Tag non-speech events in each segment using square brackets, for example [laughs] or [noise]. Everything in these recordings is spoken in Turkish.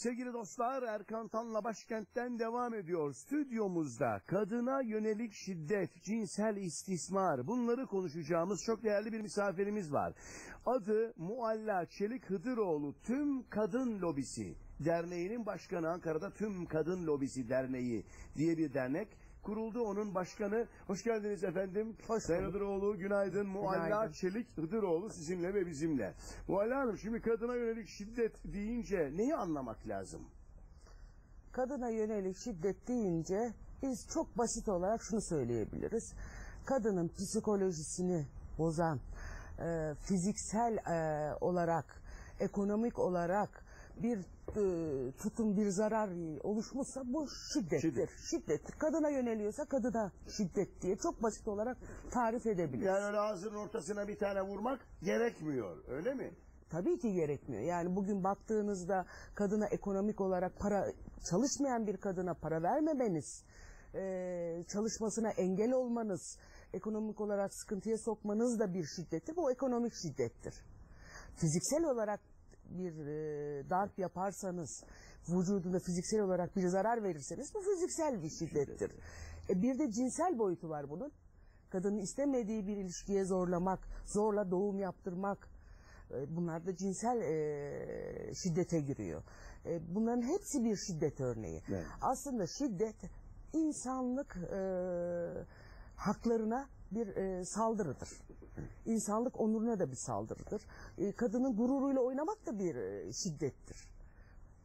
Sevgili dostlar Erkan Tan'la başkentten devam ediyor. Stüdyomuzda kadına yönelik şiddet, cinsel istismar bunları konuşacağımız çok değerli bir misafirimiz var. Adı Mualla Çelik Hıdıroğlu Tüm Kadın Lobisi Derneği'nin başkanı Ankara'da Tüm Kadın Lobisi Derneği diye bir dernek. Kuruldu onun başkanı. Hoş geldiniz efendim. Hoş Sayın. Hıdıroğlu günaydın. Mualla. Çelik Hıdıroğlu sizinle ve bizimle. Mualla Hanım şimdi kadına yönelik şiddet deyince neyi anlamak lazım? Kadına yönelik şiddet deyince biz çok basit olarak şunu söyleyebiliriz. Kadının psikolojisini bozan, e, fiziksel e, olarak, ekonomik olarak bir e, tutum, bir zarar oluşmuşsa bu şiddettir. Şiddet. Şiddettir. Kadına yöneliyorsa kadına şiddet diye çok basit olarak tarif edebiliriz. Yani öyle ağzının ortasına bir tane vurmak gerekmiyor öyle mi? Tabii ki gerekmiyor. Yani bugün baktığınızda kadına ekonomik olarak para çalışmayan bir kadına para vermemeniz, eee, çalışmasına engel olmanız, ekonomik olarak sıkıntıya sokmanız da bir şiddettir. Bu ekonomik şiddettir. Fiziksel olarak bir eee, darp yaparsanız, vücuduna fiziksel olarak bir zarar verirseniz bu fiziksel bir şiddettir. E, bir de cinsel boyutu var bunun. Kadının istemediği bir ilişkiye zorlamak, zorla doğum yaptırmak, e, Bunlar da cinsel e, şiddete giriyor. E, bunların hepsi bir şiddet örneği. Evet. Aslında şiddet insanlık e, haklarına bir e, saldırıdır. İnsanlık onuruna da bir saldırıdır. E, kadının gururuyla oynamak da bir e, şiddettir.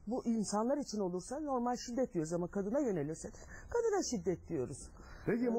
Bu insanlar için olursa normal şiddet diyoruz ama kadına yönelirse kadına şiddet diyoruz. Peki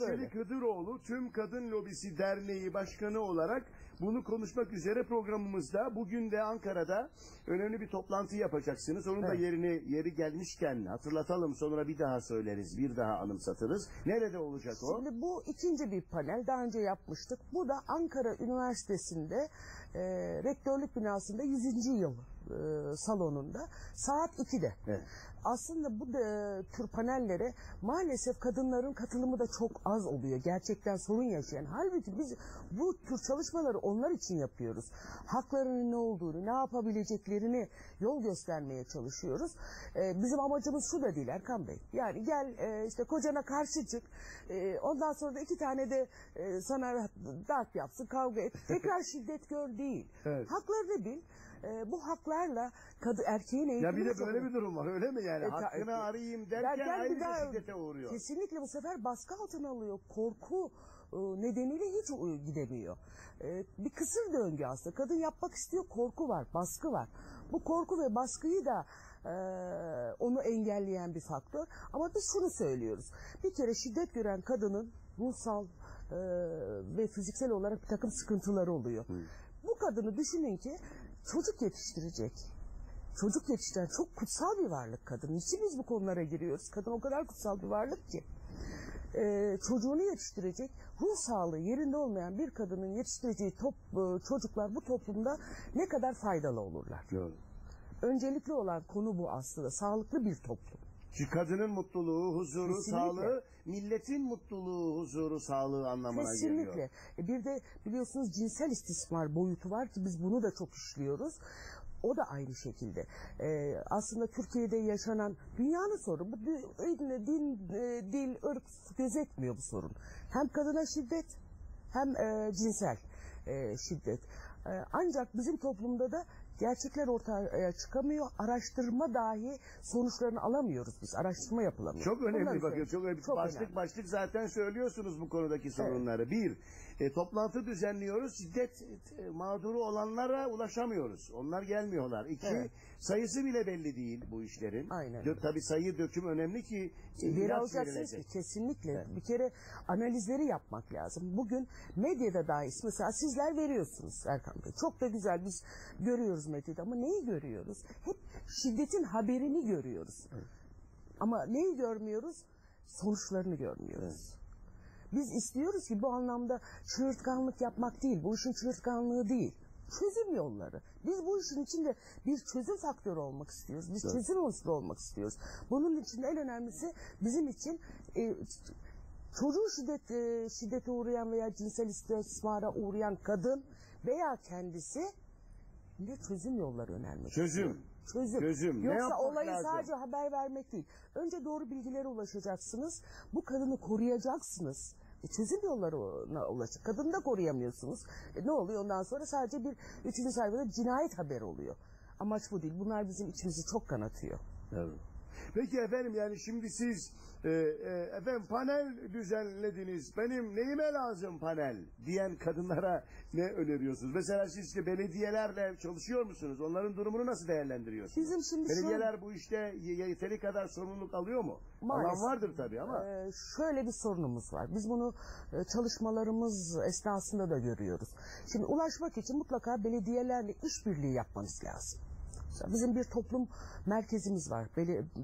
böyle. Çelik Hıdıroğlu Tüm Kadın Lobisi Derneği Başkanı olarak bunu konuşmak üzere programımızda bugün de Ankara'da önemli bir toplantı yapacaksınız. Onun da Evet. yerini yeri gelmişken hatırlatalım sonra bir daha söyleriz, bir daha anımsatırız. Nerede olacak o? Şimdi bu ikinci bir panel daha önce yapmıştık. Bu da Ankara Üniversitesi'nde e, rektörlük binasında 100. yıl e, salonunda saat 2'de. Evet. Aslında bu da, e, tür panellere maalesef kadınların katılımı da çok az oluyor. Gerçekten sorun yaşayan. Halbuki biz bu tür çalışmaları onlar için yapıyoruz. Haklarının ne olduğunu, ne yapabileceklerini yol göstermeye çalışıyoruz. E, bizim amacımız şu da değil Erkan Bey. Yani gel e, işte kocana karşı çık. E, ondan sonra da iki tane de e, sana darp yapsın, kavga et. [laughs] Tekrar şiddet gör değil. Evet. Haklarını bil. E, bu haklarla kadı erkeğin Ya eğitimini bir de böyle bir durum var öyle mi yani? E, Hakkını e, arayayım derken Derken ayrıca daha- şiddete uğruyor. Kesinlikle bu sefer baskı altına alıyor. Korku e, nedeniyle hiç gidemiyor. E, Bir kısır döngü aslında. Kadın yapmak istiyor, korku var, baskı var. Bu korku ve baskıyı da e, onu engelleyen bir faktör. Ama biz şunu söylüyoruz. Bir kere şiddet gören kadının ruhsal e, ve fiziksel olarak bir takım sıkıntıları oluyor. Bu kadını düşünün ki çocuk yetiştirecek. Çocuk yetiştiren çok kutsal bir varlık kadın. Niçin biz bu konulara giriyoruz? Kadın o kadar kutsal bir varlık ki. Ee, çocuğunu yetiştirecek, ruh sağlığı yerinde olmayan bir kadının yetiştireceği top, e, çocuklar bu toplumda ne kadar faydalı olurlar. Doğru. Öncelikli olan konu bu aslında. Sağlıklı bir toplum. Çünkü kadının mutluluğu, huzuru, Kesinlikle. sağlığı, milletin mutluluğu, huzuru, sağlığı anlamına Kesinlikle. geliyor. E, Bir de biliyorsunuz cinsel istismar boyutu var ki biz bunu da çok işliyoruz. O da aynı şekilde. E, aslında Türkiye'de yaşanan dünyanın sorunu. Bu dü- din, e, dil, ırk gözetmiyor bu sorun. Hem kadına şiddet hem e, cinsel e, şiddet. E, ancak bizim toplumda da gerçekler ortaya çıkamıyor. Araştırma dahi sonuçlarını alamıyoruz biz. Araştırma yapılamıyor. Çok önemli Bunları bakın. Çok önemli. Çok başlık önemli. başlık zaten söylüyorsunuz bu konudaki sorunları. Bir, e, toplantı düzenliyoruz. Şiddet e, mağduru olanlara ulaşamıyoruz. Onlar gelmiyorlar. İki, Evet. sayısı bile belli değil bu işlerin. Aynen. Dö- tabii sayı döküm önemli ki e, Veri ilaç alacaksınız verilecek. ki kesinlikle. Bir kere analizleri yapmak lazım. Bugün medyada dahi mesela sizler veriyorsunuz Erkan Bey. Çok da güzel biz görüyoruz medyada ama neyi görüyoruz? Hep şiddetin haberini görüyoruz. Ama neyi görmüyoruz? Sonuçlarını görmüyoruz. Biz istiyoruz ki bu anlamda çığırtkanlık yapmak değil. Bu işin çığırtkanlığı değil. Çözüm yolları. Biz bu işin içinde bir çözüm faktörü olmak istiyoruz. Biz Evet. çözüm unsuru olmak istiyoruz. Bunun için en önemlisi bizim için e, çocuğu şiddet, e, şiddete uğrayan veya cinsel istismara uğrayan kadın veya kendisi de çözüm yolları önermek Çözüm. Çözüm. Çözüm. Ne Yoksa olayı lazım? sadece haber vermek değil. Önce doğru bilgilere ulaşacaksınız. Bu kadını koruyacaksınız. E, çözüm yollarına ulaşın. Kadını da koruyamıyorsunuz. E, ne oluyor ondan sonra sadece bir üçüncü sayfada cinayet haberi oluyor. Amaç bu değil. Bunlar bizim içimizi çok kanatıyor. Evet. Peki efendim yani şimdi siz e, e, efendim panel düzenlediniz. Benim neyime lazım panel diyen kadınlara ne öneriyorsunuz? Mesela siz işte belediyelerle çalışıyor musunuz? Onların durumunu nasıl değerlendiriyorsunuz? Bizim şimdi şu- Belediyeler bu işte ye- yeteri kadar sorumluluk alıyor mu? Maalesef. Alan vardır tabii ama. Ee, şöyle bir sorunumuz var. Biz bunu e, çalışmalarımız esnasında da görüyoruz. Şimdi ulaşmak için mutlaka belediyelerle işbirliği yapmanız lazım. Bizim bir toplum merkezimiz var.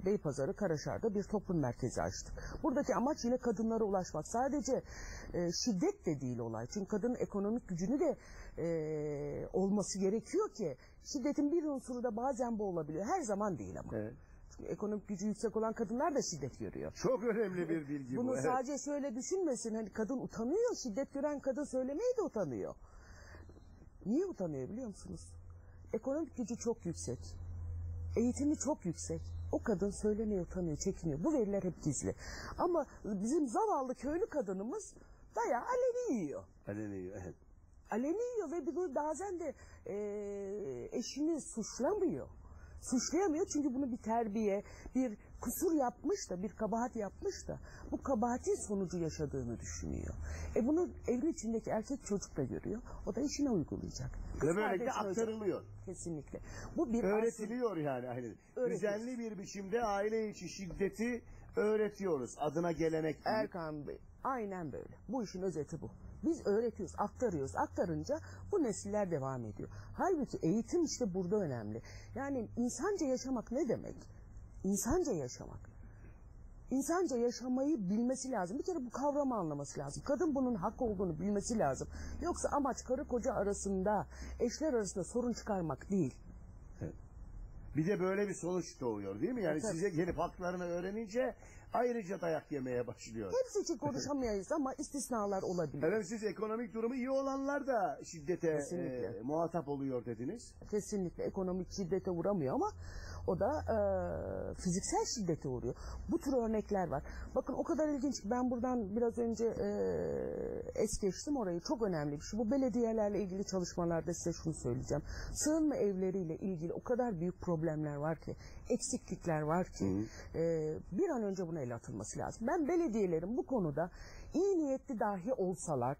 Beypazarı, Karaşar'da bir toplum merkezi açtık. Buradaki amaç yine kadınlara ulaşmak. Sadece e, şiddet de değil olay. Çünkü kadının ekonomik gücünü de e, olması gerekiyor ki şiddetin bir unsuru da bazen bu olabiliyor. Her zaman değil ama. Evet. Ekonomik gücü yüksek olan kadınlar da şiddet görüyor. Çok önemli bir bilgi Bunu bu. evet. sadece şöyle düşünmesin. Hani kadın utanıyor. Şiddet gören kadın söylemeye de utanıyor. Niye utanıyor biliyor musunuz? Ekonomik gücü çok yüksek. Eğitimi çok yüksek. O kadın söylemeye utanıyor, çekiniyor. Bu veriler hep gizli. Ama bizim zavallı köylü kadınımız dayağı aleni yiyor. Aleni, evet. Aleni yiyor ve bunu bazen de e, eşini suçlamıyor. Suçlayamıyor çünkü bunu bir terbiye, bir kusur yapmış da, bir kabahat yapmış da bu kabahatin sonucu yaşadığını düşünüyor. E bunu evin içindeki erkek çocuk da görüyor. O da işine uygulayacak. Kız Ve böylelikle aktarılıyor. Kesinlikle. Bu bir Öğretiliyor yani. aynen. Öğretilir. Düzenli bir biçimde aile içi şiddeti öğretiyoruz. Adına gelenek değil. Erkan Bey. Aynen böyle. Bu işin özeti bu. Biz öğretiyoruz, aktarıyoruz. Aktarınca bu nesiller devam ediyor. Halbuki eğitim işte burada önemli. Yani insanca yaşamak ne demek? İnsanca yaşamak. İnsanca yaşamayı bilmesi lazım. Bir kere bu kavramı anlaması lazım. Kadın bunun hak olduğunu bilmesi lazım. Yoksa amaç karı koca arasında, eşler arasında sorun çıkarmak değil. Bir de böyle bir sonuç doğuyor değil mi? Yani Tabii. size gelip haklarını öğrenince ayrıca dayak yemeye başlıyor. Hepsi için konuşamayız ama istisnalar olabilir. Efendim siz ekonomik durumu iyi olanlar da şiddete Kesinlikle. e, muhatap oluyor dediniz. kesinlikle ekonomik şiddete uğramıyor ama o da e, fiziksel şiddete uğruyor. Bu tür örnekler var. Bakın o kadar ilginç ben buradan biraz önce e, es geçtim orayı. Çok önemli bir şey. Bu belediyelerle ilgili çalışmalarda size şunu söyleyeceğim. Sığınma evleriyle ilgili o kadar büyük problemler var ki, eksiklikler var ki e, bir an önce buna el atılması lazım. Ben belediyelerin bu konuda iyi niyetli dahi olsalar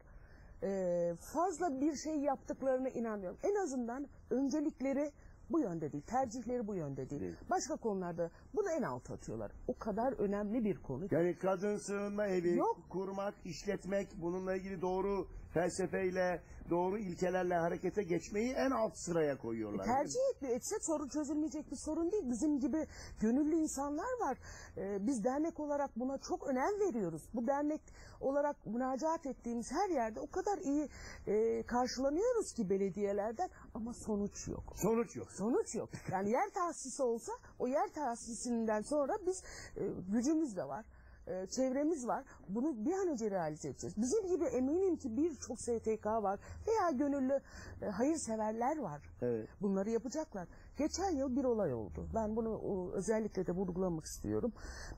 e, fazla bir şey yaptıklarına inanmıyorum. En azından öncelikleri bu yönde değil, tercihleri bu yönde değil. Değil. Başka konularda bunu en alta atıyorlar. O kadar önemli bir konu. Yani kadın sığınma evi Yok. kurmak, işletmek, bununla ilgili doğru felsefeyle, doğru ilkelerle harekete geçmeyi en alt sıraya koyuyorlar. Tercih etmiyor. Etse sorun çözülmeyecek bir sorun değil. Bizim gibi gönüllü insanlar var. Ee, biz dernek olarak buna çok önem veriyoruz. Bu dernek olarak müracaat ettiğimiz her yerde o kadar iyi e, karşılanıyoruz ki belediyelerden ama sonuç yok. Sonuç yok. Sonuç yok. Yani yer tahsisi olsa o yer tahsisinden sonra biz e, gücümüz de var. E, çevremiz var. Bunu bir an önce realize edeceğiz. Bizim gibi eminim ki birçok STK var veya gönüllü e, hayırseverler var. Evet. Bunları yapacaklar. Geçen yıl bir olay oldu. Ben bunu o, özellikle de vurgulamak istiyorum.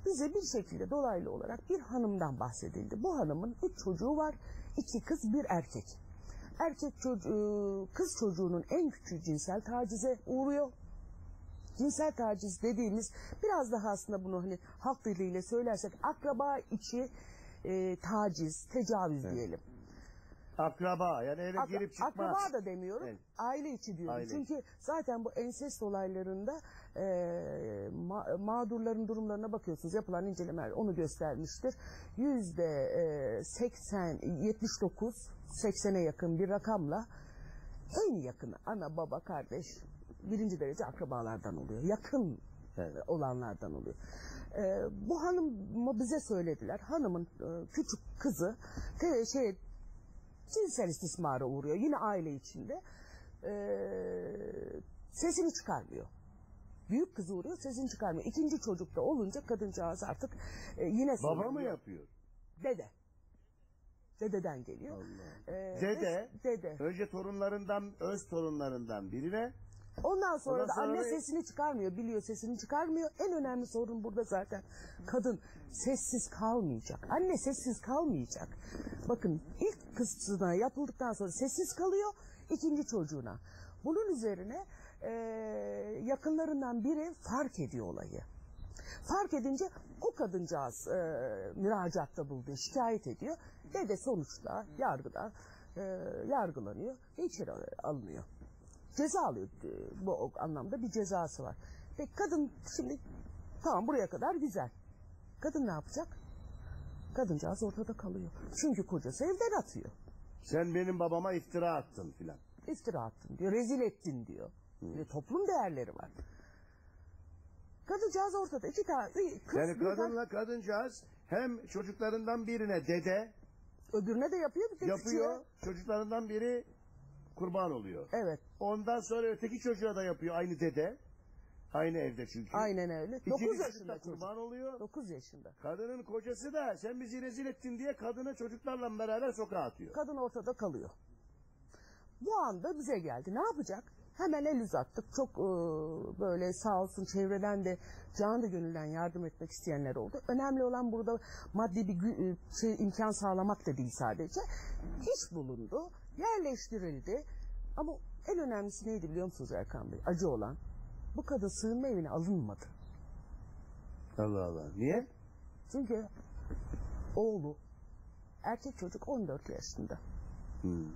Bize bir şekilde dolaylı olarak bir hanımdan bahsedildi. Bu hanımın üç çocuğu var. iki kız bir erkek. Erkek çocuğu, kız çocuğunun en küçüğü cinsel tacize uğruyor. Cinsel taciz dediğimiz biraz daha aslında bunu hani halk diliyle söylersek akraba içi e, taciz, tecavüz diyelim. Akraba yani eve Akra- girip çıkmaz. Akraba da demiyorum. Evet. Aile içi diyorum. Aile Çünkü zaten bu ensest olaylarında e, ma- mağdurların durumlarına bakıyorsunuz. Yapılan incelemeler onu göstermiştir. Yüzde e, 80, 79, 80'e yakın bir rakamla en yakını ana baba kardeş birinci derece akrabalardan oluyor. Yakın Evet. olanlardan oluyor. E, bu hanım bize söylediler. Hanımın e, küçük kızı te, şey cinsel istismara uğruyor. Yine aile içinde. Ee, sesini çıkarmıyor. Büyük kızı uğruyor sesini çıkarmıyor. İkinci çocuk da olunca kadıncağız artık e, yine Baba mı yapıyor? Dede. Dededen geliyor. Allah. Ee, Dede, Dede. önce torunlarından, öz torunlarından birine, Ondan sonra Ondan da sonra anne da- sesini çıkarmıyor, biliyor sesini çıkarmıyor. En önemli sorun burada zaten kadın sessiz kalmayacak. Anne sessiz kalmayacak. Bakın ilk kızına yapıldıktan sonra sessiz kalıyor ikinci çocuğuna. Bunun üzerine eee, yakınlarından biri fark ediyor olayı. Fark edince o kadıncağız eee müracaatta bulduğu şikayet ediyor ve de sonuçta yargıda eee, yargılanıyor ve içeri alınıyor ceza alıyor bu anlamda bir cezası var. Ve kadın şimdi tamam buraya kadar güzel. Kadın ne yapacak? Kadıncağız ortada kalıyor. Çünkü kocası evden atıyor. Sen benim babama iftira attın filan. İftira attın diyor, rezil ettin diyor. Ve toplum değerleri var. Kadıncağız ortada. iki tane kız Yani kadınla kadıncağız hem çocuklarından birine dede öbürüne de yapıyor bir de yapıyor. küçüğe. Çocuklarından biri kurban oluyor. Evet Ondan sonra öteki çocuğa da yapıyor aynı dede. Aynı evde çünkü. aynen öyle. İkinci 9 çocuk yaşında da çocuk. kurban oluyor. 9 yaşında. Kadının kocası da sen bizi rezil ettin diye kadını çocuklarla beraber sokağa atıyor. Kadın ortada kalıyor. Bu anda bize geldi. Ne yapacak? Hemen el uzattık. Çok e, böyle sağ olsun çevreden de canı gönülden yardım etmek isteyenler oldu. Önemli olan burada maddi bir e, şey, imkan sağlamak da değil sadece. İş bulundu, yerleştirildi. Ama en önemlisi neydi biliyor musunuz Erkan Bey? Acı olan. Bu kadın sığınma evine alınmadı. Allah Allah. Niye? Çünkü oğlu, erkek çocuk 14 yaşında. Hmm.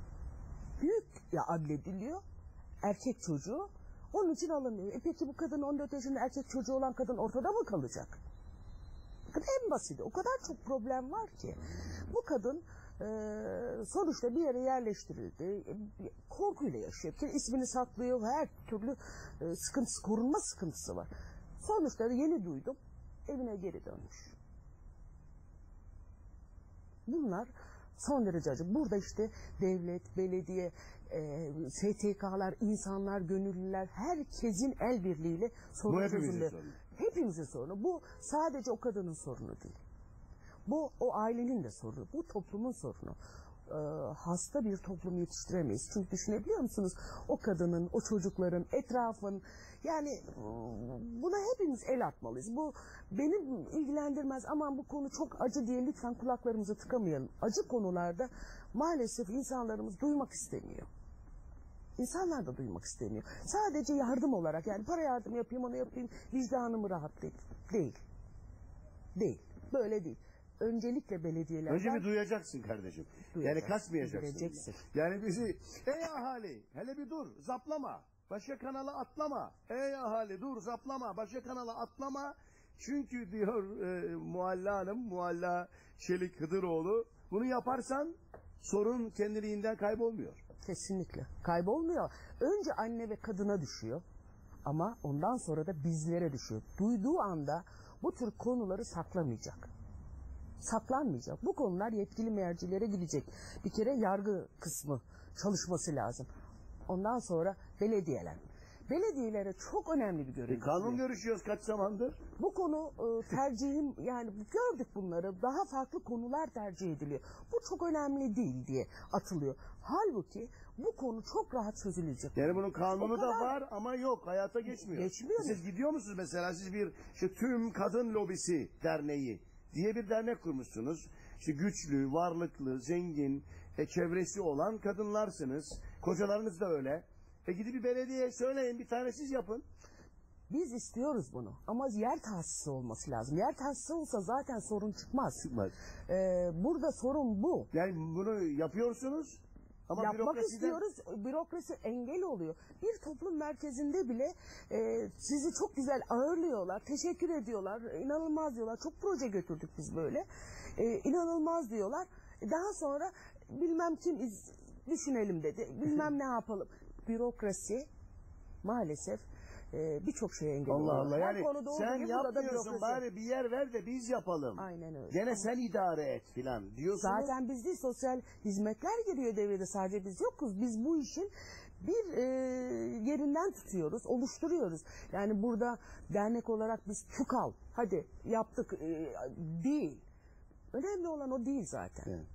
büyük ya adlediliyor. Erkek çocuğu. Onun için alınıyor. E peki bu kadın 14 yaşında erkek çocuğu olan kadın ortada mı kalacak? En basiti. O kadar çok problem var ki. Bu kadın e, sonuçta bir yere yerleştirildi. Korkuyla yaşıyor. İsmini saklıyor. Her türlü e, sıkıntısı, korunma sıkıntısı var. Sonuçta yeni duydum. Evine geri dönmüş. Bunlar son derece acı. Burada işte devlet, belediye, e, STK'lar, insanlar, gönüllüler herkesin el birliğiyle sorun Bu hepimizin sorunu. Hepimizin sorunu. Bu sadece o kadının sorunu değil. Bu o ailenin de sorunu. Bu toplumun sorunu. Ee, hasta bir toplum yetiştiremeyiz. Çünkü düşünebiliyor musunuz? O kadının, o çocukların, etrafın yani mm, buna hepimiz el atmalıyız. Bu beni ilgilendirmez. Aman bu konu çok acı diye lütfen kulaklarımızı tıkamayalım. Acı konularda maalesef insanlarımız duymak istemiyor. İnsanlar da duymak istemiyor. Sadece yardım olarak yani para yardım yapayım onu yapayım vicdanımı rahatlayayım. Değil. Değil. Böyle değil. Öncelikle belediyelerden Önce bir duyacaksın kardeşim. Yani Duyacaksın, kasmayacaksın. bileceksin. Yani bizi ey ahali hele bir dur zaplama. Başka kanala atlama. Ey ahali dur zaplama. Başka kanala atlama. Çünkü diyor e, Mualla Hanım, Mualla Çelik Hıdıroğlu bunu yaparsan sorun kendiliğinden kaybolmuyor. Kesinlikle. Kaybolmuyor. Önce anne ve kadına düşüyor. Ama ondan sonra da bizlere düşüyor. Duyduğu anda bu tür konuları saklamayacak. Saklanmayacak. Bu konular yetkili mercilere gidecek. Bir kere yargı kısmı çalışması lazım. Ondan sonra belediyeler. Belediyelere çok önemli bir görev. E, kanun görüşüyoruz kaç zamandır. Bu konu e, tercihim yani gördük bunları daha farklı konular tercih ediliyor. Bu çok önemli değil diye atılıyor. Halbuki bu konu çok rahat çözülecek. Yani bunun kanunu O da kadar- var ama yok hayata geçmiyor. Geçmiyor mu? Siz gidiyor musunuz mesela siz bir işte tüm kadın lobisi derneği diye bir dernek kurmuşsunuz. İşte güçlü, varlıklı, zengin, e, çevresi olan kadınlarsınız. Kocalarınız da öyle. E gidip bir belediyeye söyleyin bir tane siz yapın. Biz istiyoruz bunu ama yer tahsisi olması lazım. Yer tahsisi olsa zaten sorun çıkmaz. Çıkmaz. Ee, burada sorun bu. Yani bunu yapıyorsunuz ama Yapmak bürokrasiden- istiyoruz, bürokrasi engel oluyor. Bir toplum merkezinde bile e, sizi çok güzel ağırlıyorlar, teşekkür ediyorlar, inanılmaz diyorlar. Çok proje götürdük biz böyle. E, inanılmaz diyorlar. E, Daha sonra bilmem kim iz, düşünelim dedi, bilmem ne yapalım. Bürokrasi maalesef e, birçok şeye engel Allah oluyor. Allah Her yani konuda olduğu sen gibi burada da yapmıyorsun bürokrasi. bari bir yer ver de biz yapalım. Aynen öyle. Gene sen idare et filan diyorsunuz. Zaten biz değil sosyal hizmetler giriyor devrede sadece biz yokuz. Biz bu işin bir e, yerinden tutuyoruz, oluşturuyoruz. Yani burada dernek olarak biz TUKAL, hadi yaptık e, değil. Önemli olan o değil zaten. Evet.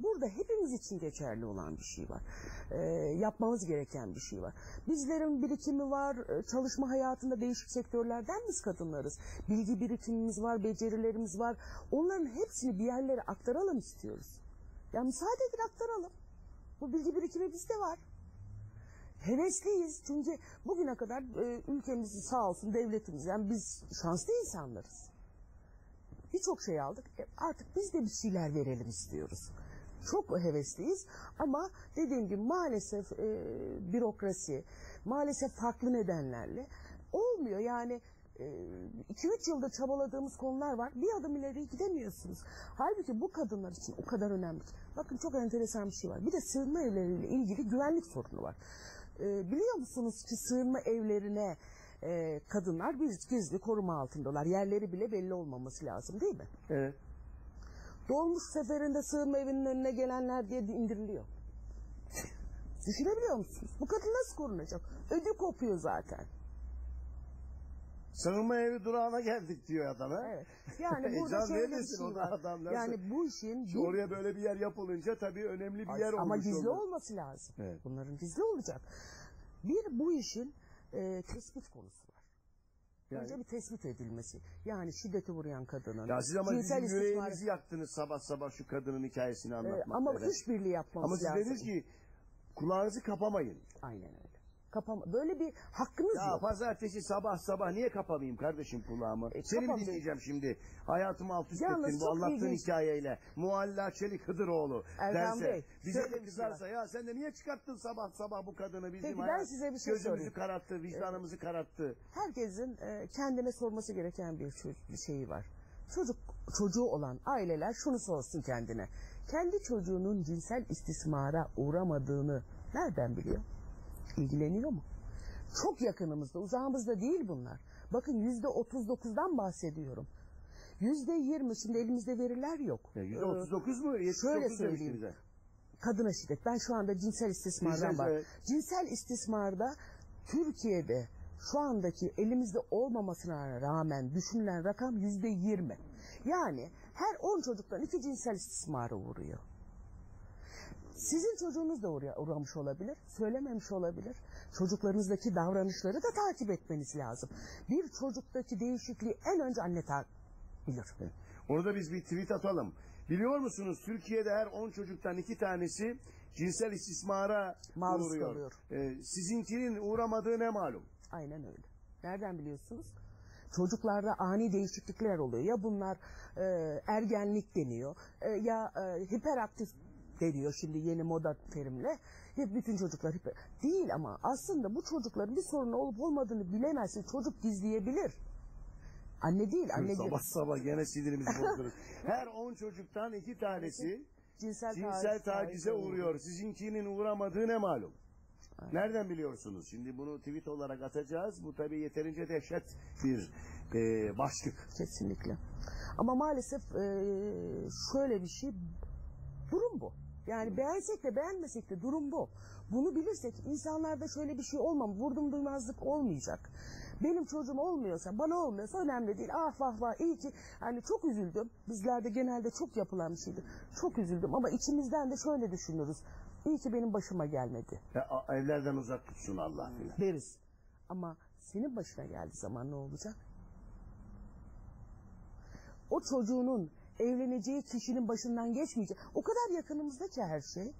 Burada hepimiz için geçerli olan bir şey var. Ee, yapmamız gereken bir şey var. Bizlerin birikimi var, e, çalışma hayatında değişik sektörlerden biz kadınlarız. Bilgi birikimimiz var, becerilerimiz var. Onların hepsini bir yerlere aktaralım istiyoruz. Ya müsaade edin aktaralım. Bu bilgi birikimi bizde var. Hevesliyiz çünkü bugüne kadar e, ülkemiz sağ olsun devletimiz yani biz şanslı insanlarız. Birçok şey aldık. E, artık biz de bir şeyler verelim istiyoruz. Çok hevesliyiz ama dediğim gibi maalesef e, bürokrasi, maalesef farklı nedenlerle olmuyor. Yani 2-3 yılda çabaladığımız konular var. Bir adım ileri gidemiyorsunuz. Halbuki bu kadınlar için o kadar önemli. Bakın çok enteresan bir şey var. Bir de sığınma evleriyle ilgili güvenlik sorunu var. E, biliyor musunuz ki sığınma evlerine e, kadınlar biz gizli koruma altındalar. Yerleri bile belli olmaması lazım değil mi? Evet. Dolmuş seferinde sığınma evinin önüne gelenler diye indiriliyor. [laughs] Düşünebiliyor musunuz? Bu kadın nasıl korunacak? Ödü kopuyor zaten. Sığınma evi durağına geldik diyor adam ha. Evet. Yani [laughs] burada şöyle bir şey var. adam nasıl- Yani bu işin bir- oraya böyle bir yer yapılınca tabii önemli bir yer ama olmuş gizli oldu. olması lazım. Evet. Bunların gizli olacak. Bir bu işin e, tespit konusu. Yani- Önce bir tespit edilmesi. Yani şiddete uğrayan kadının. Ya siz ama cinsel bizim istismar- yüreğimizi yaktınız sabah sabah şu kadının hikayesini E, anlatmakla. ama Evet. işbirliği yapmamız Ama siz lazım. dediniz ki kulağınızı kapamayın. Aynen öyle. Kapama. Böyle bir hakkınız Ya yok. pazartesi sabah sabah niye kapamayayım kardeşim kulağımı? E, Seni mi dinleyeceğim şimdi? Hayatımı alt üst Yalnız ettin bu anlattığın ilginç. hikayeyle. Mualla Çelik Hıdıroğlu Erkan derse. Bey, bize de kızarsa ya sen de niye çıkarttın sabah sabah bu kadını bizim Peki, ben size bir şey Gözümüzü sorayım. kararttı, vicdanımızı kararttı. Herkesin e, kendine sorması gereken bir, şey- bir şeyi var. Çocuk çocuğu olan aileler şunu sorsun kendine. Kendi çocuğunun cinsel istismara uğramadığını nereden biliyor? İlgileniyor mu? Çok yakınımızda, uzağımızda değil bunlar. Bakın yüzde otuz dokuzdan bahsediyorum. Yüzde yirmi, şimdi elimizde veriler yok. Ee, %39 mu? 79 şöyle söyleyeyim. bize. kadına şiddet. Ben şu anda cinsel istismardan var. evet. Cinsel istismarda Türkiye'de şu andaki elimizde olmamasına rağmen düşünülen rakam yüzde yirmi. Yani her 10 çocuktan iki cinsel istismara uğruyor. Sizin çocuğunuz da oraya uğramış olabilir, söylememiş olabilir. Çocuklarınızdaki davranışları da takip etmeniz lazım. Bir çocuktaki değişikliği en önce anne bilir. Orada biz bir tweet atalım. Biliyor musunuz Türkiye'de her 10 çocuktan iki tanesi cinsel istismara Maruz uğruyor. kalıyor. Ee, sizinkinin uğramadığı ne malum? Aynen öyle. Nereden biliyorsunuz? Çocuklarda ani değişiklikler oluyor. Ya bunlar e, ergenlik deniyor e, ya e, hiperaktif deniyor şimdi yeni moda terimle. Hep bütün çocuklar hiper... Değil ama aslında bu çocukların bir sorun olup olmadığını bilemezsin. Çocuk gizleyebilir. Anne değil, anne sabah değil. sabah gene sinirimizi [laughs] bozdurur. Her 10 çocuktan iki tanesi Cinsel, cinsel taciz- tacize uğruyor. Sizinkinin uğramadığı ne malum? Nereden biliyorsunuz? Şimdi bunu tweet olarak atacağız. Bu tabii yeterince dehşet bir e, başlık. Kesinlikle. Ama maalesef e, şöyle bir şey, durum bu. Yani beğensek de beğenmesek de durum bu. Bunu bilirsek insanlarda şöyle bir şey olmam, vurdum duymazlık olmayacak. Benim çocuğum olmuyorsa, bana olmuyorsa önemli değil. Ah vah vah iyi ki, hani çok üzüldüm. Bizlerde genelde çok yapılan bir şeydir. Çok üzüldüm ama içimizden de şöyle düşünürüz. İyi ki benim başıma gelmedi Ya, a- evlerden uzak tutsun Allah filan. deriz. Ama senin başına geldiği zaman ne olacak? O çocuğunun evleneceği kişinin başından geçmeyecek. O kadar yakınımızda ki her şey.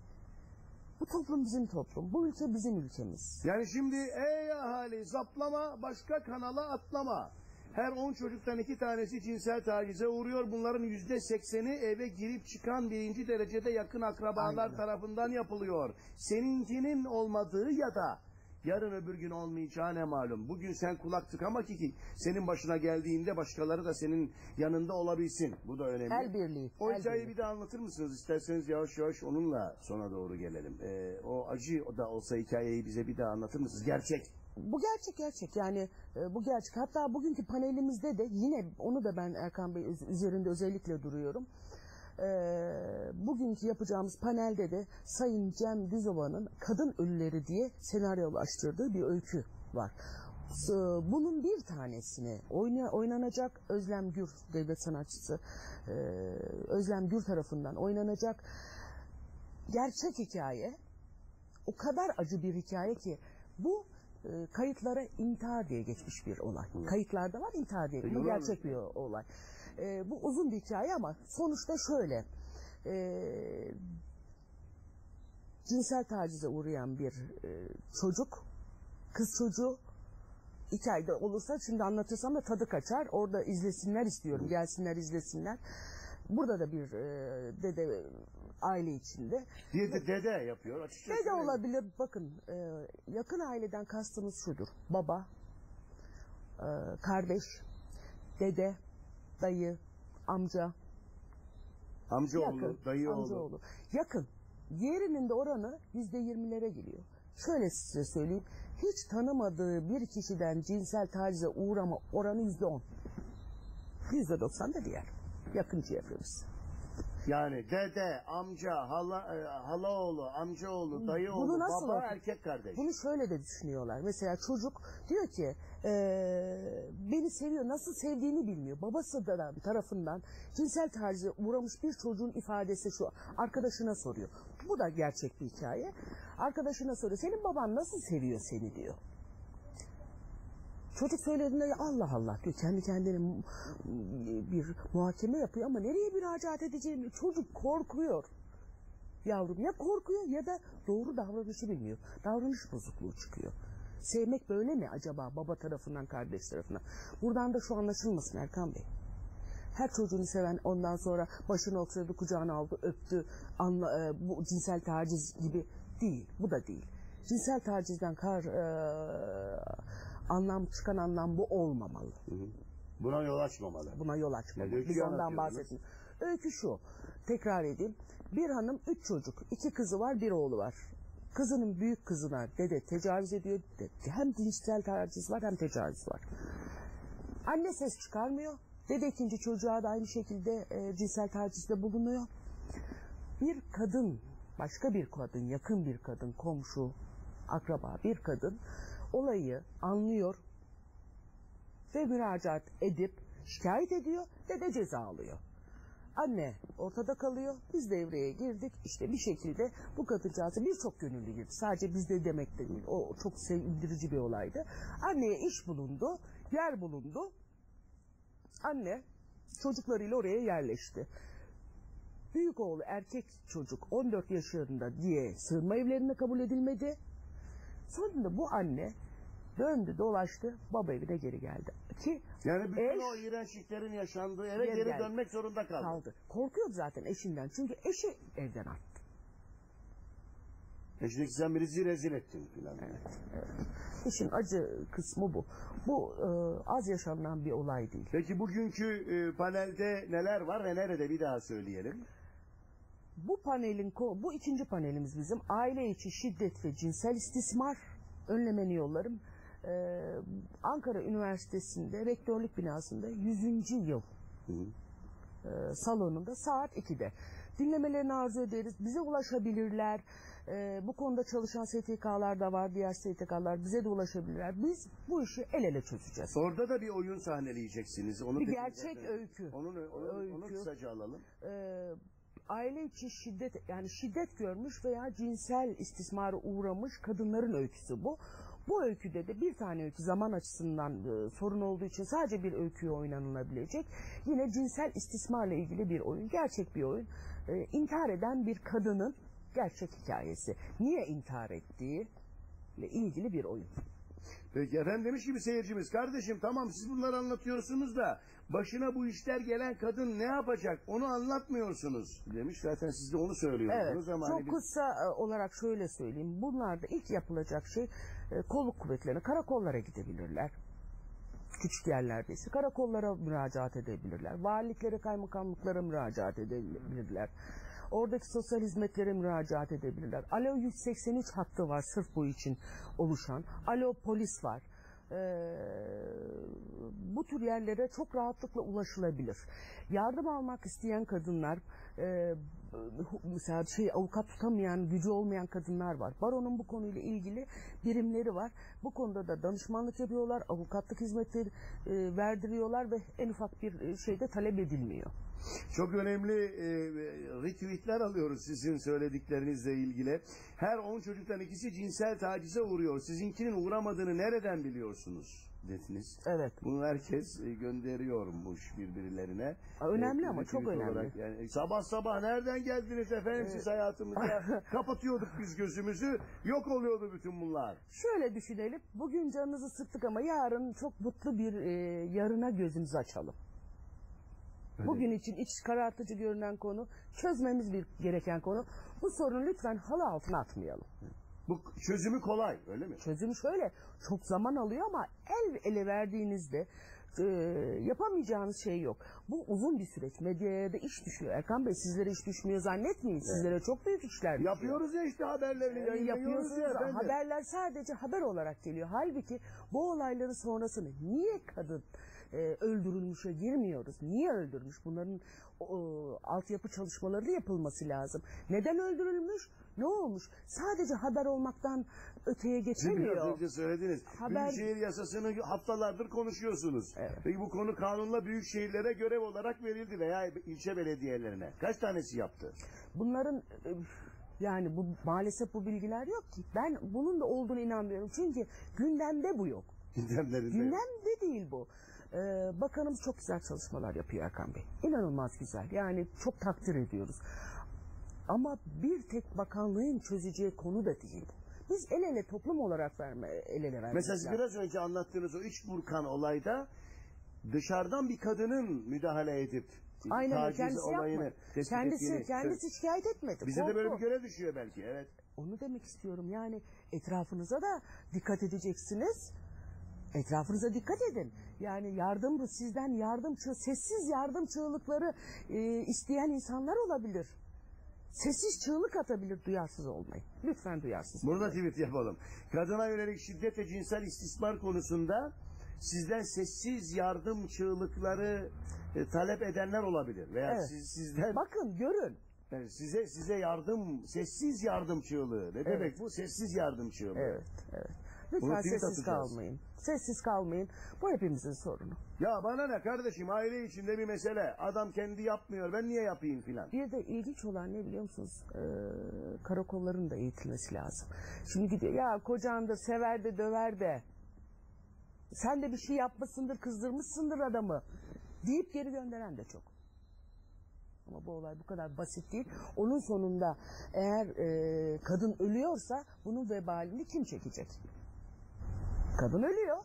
Bu toplum bizim toplum. Bu ülke bizim ülkemiz. Yani şimdi ey ahali zaplama başka kanala atlama. Her 10 çocuktan iki tanesi cinsel tacize uğruyor. Bunların yüzde sekseni eve girip çıkan birinci derecede yakın akrabalar Aynen. tarafından yapılıyor. Seninkinin olmadığı ya da yarın öbür gün olmayacağı ne malum. Bugün sen kulak tıkama ki senin başına geldiğinde başkaları da senin yanında olabilsin. Bu da önemli. El birliği. O el hikayeyi birliği. bir daha anlatır mısınız? İsterseniz yavaş yavaş onunla sona doğru gelelim. Ee, o acı da olsa hikayeyi bize bir daha anlatır mısınız? Gerçek. Bu gerçek gerçek yani e, bu gerçek. Hatta bugünkü panelimizde de yine onu da ben Erkan Bey üz- üzerinde özellikle duruyorum. E, bugünkü yapacağımız panelde de Sayın Cem Düzova'nın Kadın Ölüleri diye senaryolaştırdığı bir öykü var. S- Bunun bir tanesini oyna, oynanacak Özlem Gür devlet sanatçısı e, Özlem Gür tarafından oynanacak gerçek hikaye. O kadar acı bir hikaye ki bu e, kayıtlara intihar diye geçmiş bir olay. Kayıtlarda var intihar diye. Bu gerçek bir olay. E, bu uzun bir hikaye ama sonuçta şöyle. E, cinsel tacize uğrayan bir e, çocuk, kız çocuğu iki ayda olursa şimdi anlatırsam da tadı kaçar. Orada izlesinler istiyorum. Gelsinler izlesinler. Burada da bir e, dede aile içinde. Bir de dede yapıyor açıkçası. Dede olabilir. Bakın e, yakın aileden kastımız şudur. Baba, e, kardeş, dede, dayı, amca, Amcaoğlu, yakın, dayıoğlu. amcaoğlu. Yakın. Diğerinin de oranı yüzde yirmilere geliyor. Şöyle size söyleyeyim. Hiç tanımadığı bir kişiden cinsel tacize uğrama oranı yüzde on. Yüzde doksan da diğer. Yakın çevremiz. Yani dede, amca, hala, e, halaoğlu, amcaoğlu, dayıoğlu, Bunu nasıl baba, oku- erkek kardeş. Bunu şöyle de düşünüyorlar. Mesela çocuk diyor ki eee, beni seviyor. Nasıl sevdiğini bilmiyor. Babası da tarafından cinsel tacize uğramış bir çocuğun ifadesi şu. Arkadaşına soruyor. Bu da gerçek bir hikaye. Arkadaşına soruyor. Senin baban nasıl seviyor seni diyor. Çocuk söylediğinde "Ya Allah Allah diyor. Kendi kendine bir muhakeme yapıyor ama nereye müracaat edeceğini çocuk korkuyor. Yavrum ya korkuyor ya da doğru davranışı bilmiyor. Davranış bozukluğu çıkıyor. Sevmek böyle mi acaba baba tarafından kardeş tarafından? Buradan da şu anlaşılmasın Erkan Bey. Her çocuğunu seven ondan sonra başını okşadı, kucağına aldı, öptü, anla, e, bu cinsel taciz gibi değil. Bu da değil. Cinsel tacizden kar, e, anlam çıkan anlam bu olmamalı. Hı hı. Buna yol açmamalı. Buna yol açmamalı. Yani Biz ondan bahsetmiyoruz. Öykü şu. Tekrar edeyim. Bir hanım üç çocuk. iki kızı var bir oğlu var. Kızının büyük kızına dede tecavüz ediyor. Hem cinsel taciz var hem tecavüz var. Anne ses çıkarmıyor. Dede ikinci çocuğa da aynı şekilde e, cinsel tacizde bulunuyor. Bir kadın, başka bir kadın, yakın bir kadın, komşu, akraba bir kadın olayı anlıyor ve müracaat edip şikayet ediyor dede ceza alıyor. Anne ortada kalıyor. Biz devreye girdik. İşte bir şekilde bu kadıncağızı birçok gönüllü girdi. Sadece bizde demek de değil. O çok sevindirici bir olaydı. Anneye iş bulundu. Yer bulundu. Anne çocuklarıyla oraya yerleşti. Büyük oğlu erkek çocuk 14 yaşında diye sığınma evlerine kabul edilmedi. Sonunda bu anne döndü dolaştı baba evine geri geldi. Ki Yani bütün Eş- o iğrençliklerin yaşandığı eve Geri geri geldi. dönmek zorunda kaldı. kaldı. Korkuyordu zaten eşinden. Çünkü eşi evden attı. Eşindeki sen birisi rezil ettin filan. İşin acı kısmı bu. Bu e, az yaşanılan bir olay değil. Peki bugünkü e, panelde neler var ve nerede bir daha söyleyelim. Bu panelin bu ikinci panelimiz bizim aile içi şiddet ve cinsel istismar önlemeni yollarım. Ee, Ankara Üniversitesi'nde rektörlük binasında 100. yıl Hı. e, salonunda saat 2'de. Dinlemelerini arzu ederiz. Bize ulaşabilirler. Ee, bu konuda çalışan STK'lar da var. Diğer STK'lar bize de ulaşabilirler. Biz bu işi el ele çözeceğiz. Orada da bir oyun sahneleyeceksiniz. Onu Bir gerçek öykü. Onun, onun, onu Öykü. kısaca alalım. Ee, aile içi şiddet yani şiddet görmüş veya cinsel istismara uğramış kadınların öyküsü bu. Bu öyküde de bir tane öykü zaman açısından e, sorun olduğu için sadece bir öyküye oynanılabilecek. Yine cinsel istismarla ilgili bir oyun, gerçek bir oyun. Ee, intihar eden bir kadının gerçek hikayesi. Niye intihar ettiği ile ilgili bir oyun. Peki efendim demiş gibi seyircimiz kardeşim tamam siz bunları anlatıyorsunuz da başına bu işler gelen kadın ne yapacak onu anlatmıyorsunuz demiş. Zaten siz de onu söylüyorsunuz Evet, ama çok hani bir- kısa e, olarak şöyle söyleyeyim. Bunlarda ilk yapılacak şey e, kolluk kuvvetlerine, karakollara gidebilirler. Küçük yerlerdeyse karakollara müracaat edebilirler. Valiliklere, kaymakamlıklara müracaat edebilirler. Oradaki sosyal hizmetlere müracaat edebilirler. Alo 183 hattı var sırf bu için oluşan. Alo polis var. Ee, bu tür yerlere çok rahatlıkla ulaşılabilir. Yardım almak isteyen kadınlar e, mesela şey avukat tutamayan, gücü olmayan kadınlar var. Baronun bu konuyla ilgili birimleri var. Bu konuda da danışmanlık yapıyorlar, avukatlık hizmetleri e, verdiriyorlar ve en ufak bir e, şeyde talep edilmiyor. Çok önemli e, retweetler alıyoruz sizin söylediklerinizle ilgili. Her 10 çocuktan ikisi cinsel tacize uğruyor. Sizinkinin uğramadığını nereden biliyorsunuz? dediniz. Evet. Bunu herkes e, gönderiyormuş birbirlerine. Önemli E, ama çok önemli. olarak Yani sabah sabah nereden geldiniz efendim siz hayatımıza? [laughs] Kapatıyorduk biz gözümüzü. Yok oluyordu bütün bunlar. Şöyle düşünelim. Bugün canınızı sıktık ama yarın çok mutlu bir e, yarına gözümüzü açalım. Bugün için iç karartıcı görünen konu, çözmemiz bir gereken konu. Bu sorunu lütfen halı altına atmayalım. Bu çözümü kolay öyle mi? Çözüm şöyle, çok zaman alıyor ama el ele verdiğinizde e, yapamayacağınız şey yok. Bu uzun bir süreç. Medyaya da iş düşüyor. Erkan Bey sizlere iş düşmüyor zannetmeyin. Sizlere çok büyük işler düşüyor. Yapıyoruz ya işte haberlerini Ee, yayınlıyoruz yapıyorsunuz ya efendim. haberler sadece haber olarak geliyor. Halbuki bu olayların sonrasını niye kadın e, öldürülmüşe girmiyoruz? Niye öldürmüş? Bunların o, o, altyapı çalışmaları da yapılması lazım. Neden öldürülmüş? Ne olmuş? Sadece haber olmaktan öteye geçemiyor. önce söylediniz. Haber- Büyükşehir yasasını haftalardır konuşuyorsunuz. Evet. Peki bu konu kanunla büyük şehirlere görev olarak verildi veya ilçe belediyelerine. Kaç tanesi yaptı? Bunların e, yani bu maalesef bu bilgiler yok ki. Ben bunun da olduğunu inanmıyorum. Çünkü gündemde bu yok. Gündemlerinde. Gündemde değil bu. Ee, bakanımız çok güzel çalışmalar yapıyor Erkan Bey. İnanılmaz güzel. Yani çok takdir ediyoruz. Ama bir tek bakanlığın çözeceği konu da değil. Biz el ele toplum olarak verme, el ele vermek Mesela siz biraz önce anlattığınız o üç Burkan olayda dışarıdan bir kadının müdahale edip Aynen taciz Kendisi olayını yapmadı. Kendisi, kendisi şikayet etmedi. Bize de böyle bir görev düşüyor belki. Evet. Onu demek istiyorum. Yani etrafınıza da dikkat edeceksiniz. Etrafınıza dikkat edin. Yani yardım sizden yardım çığ, sessiz yardım çığlıkları e, isteyen insanlar olabilir. Sessiz çığlık atabilir duyarsız olmayın. Lütfen duyarsız. Burada tweet yapalım. Kadına yönelik şiddet ve cinsel istismar konusunda sizden sessiz yardım çığlıkları e, talep edenler olabilir. Veya Evet. siz, sizden Bakın görün. yani size size yardım, sessiz yardım çığlığı. Ne demek bu? Sessiz yardım çığlığı. Evet, evet. Lütfen sessiz kalmayın. Sessiz kalmayın. Bu hepimizin sorunu. Ya bana ne kardeşim aile içinde bir mesele. Adam kendi yapmıyor ben niye yapayım filan. Bir de ilginç olan ne biliyor musunuz? Ee, karakolların da eğitilmesi lazım. Şimdi gidiyor ya kocan da sever de döver de. Sen de bir şey yapmışsındır kızdırmışsındır adamı. Deyip geri gönderen de çok. Ama bu olay bu kadar basit değil. Onun sonunda eğer e, kadın ölüyorsa bunun vebalini kim çekecek? Kadın ölüyor.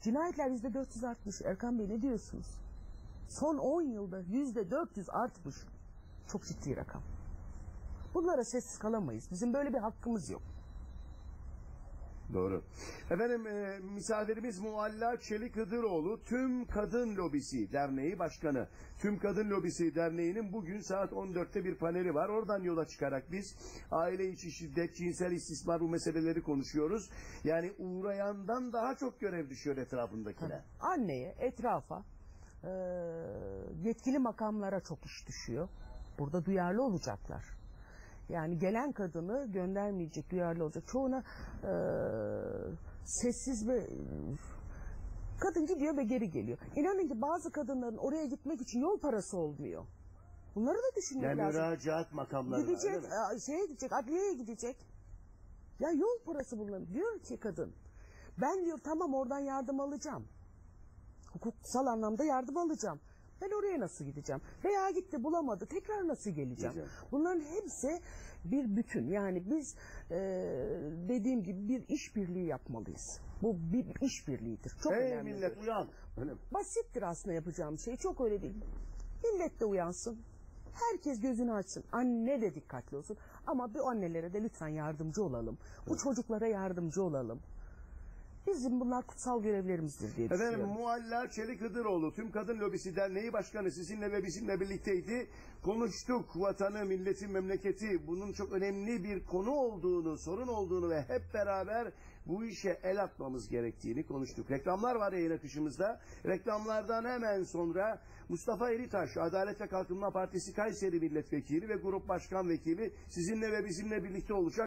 Cinayetler yüzde 400 artmış. Erkan Bey ne diyorsunuz? Son 10 yılda yüzde 400 artmış. Çok ciddi rakam. Bunlara sessiz kalamayız. Bizim böyle bir hakkımız yok. Doğru. Efendim e, misafirimiz Mualla Çelik Hıdıroğlu Tüm Kadın Lobisi Derneği Başkanı. Tüm Kadın Lobisi Derneği'nin bugün saat 14'te bir paneli var. Oradan yola çıkarak biz aile içi şiddet, cinsel istismar bu meseleleri konuşuyoruz. Yani uğrayandan daha çok görev düşüyor etrafındakine. Anneye, etrafa, eee, yetkili makamlara çok iş düşüyor. Burada duyarlı olacaklar. Yani gelen kadını göndermeyecek, duyarlı olacak. Çoğuna eee, sessiz ve kadın gidiyor ve geri geliyor. İnanın ki bazı kadınların oraya gitmek için yol parası olmuyor. Bunları da düşünmek Yani lazım. müracaat makamlarına. Gidecek, e, şeye gidecek, adliyeye gidecek. Ya yol parası bunların. Diyor ki kadın, ben diyor tamam oradan yardım alacağım. Hukuksal anlamda yardım alacağım. Ben oraya nasıl gideceğim? Veya gitti bulamadı, tekrar nasıl geleceğim? Güzel. Bunların hepsi bir bütün. Yani biz e, dediğim gibi bir işbirliği yapmalıyız. Bu bir işbirliğidir. Çok Hey önemli. millet uyan. Öyle mi? Basittir aslında yapacağım şey. Çok öyle değil. Millet de uyansın. Herkes gözünü açsın. Anne de dikkatli olsun. Ama bu annelere de lütfen yardımcı olalım. Bu çocuklara yardımcı olalım. Bizim bunlar kutsal görevlerimizdir diye Efendim. Mualla Çelik Hıdıroğlu Tüm Kadın Lobisi Derneği Başkanı sizinle ve bizimle birlikteydi. Konuştuk vatanı, milleti, memleketi bunun çok önemli bir konu olduğunu, sorun olduğunu ve hep beraber bu işe el atmamız gerektiğini konuştuk. Reklamlar var yayın akışımızda. Reklamlardan hemen sonra Mustafa Eritaş, Adalet ve Kalkınma Partisi Kayseri Milletvekili ve Grup Başkan Vekili sizinle ve bizimle birlikte olacak.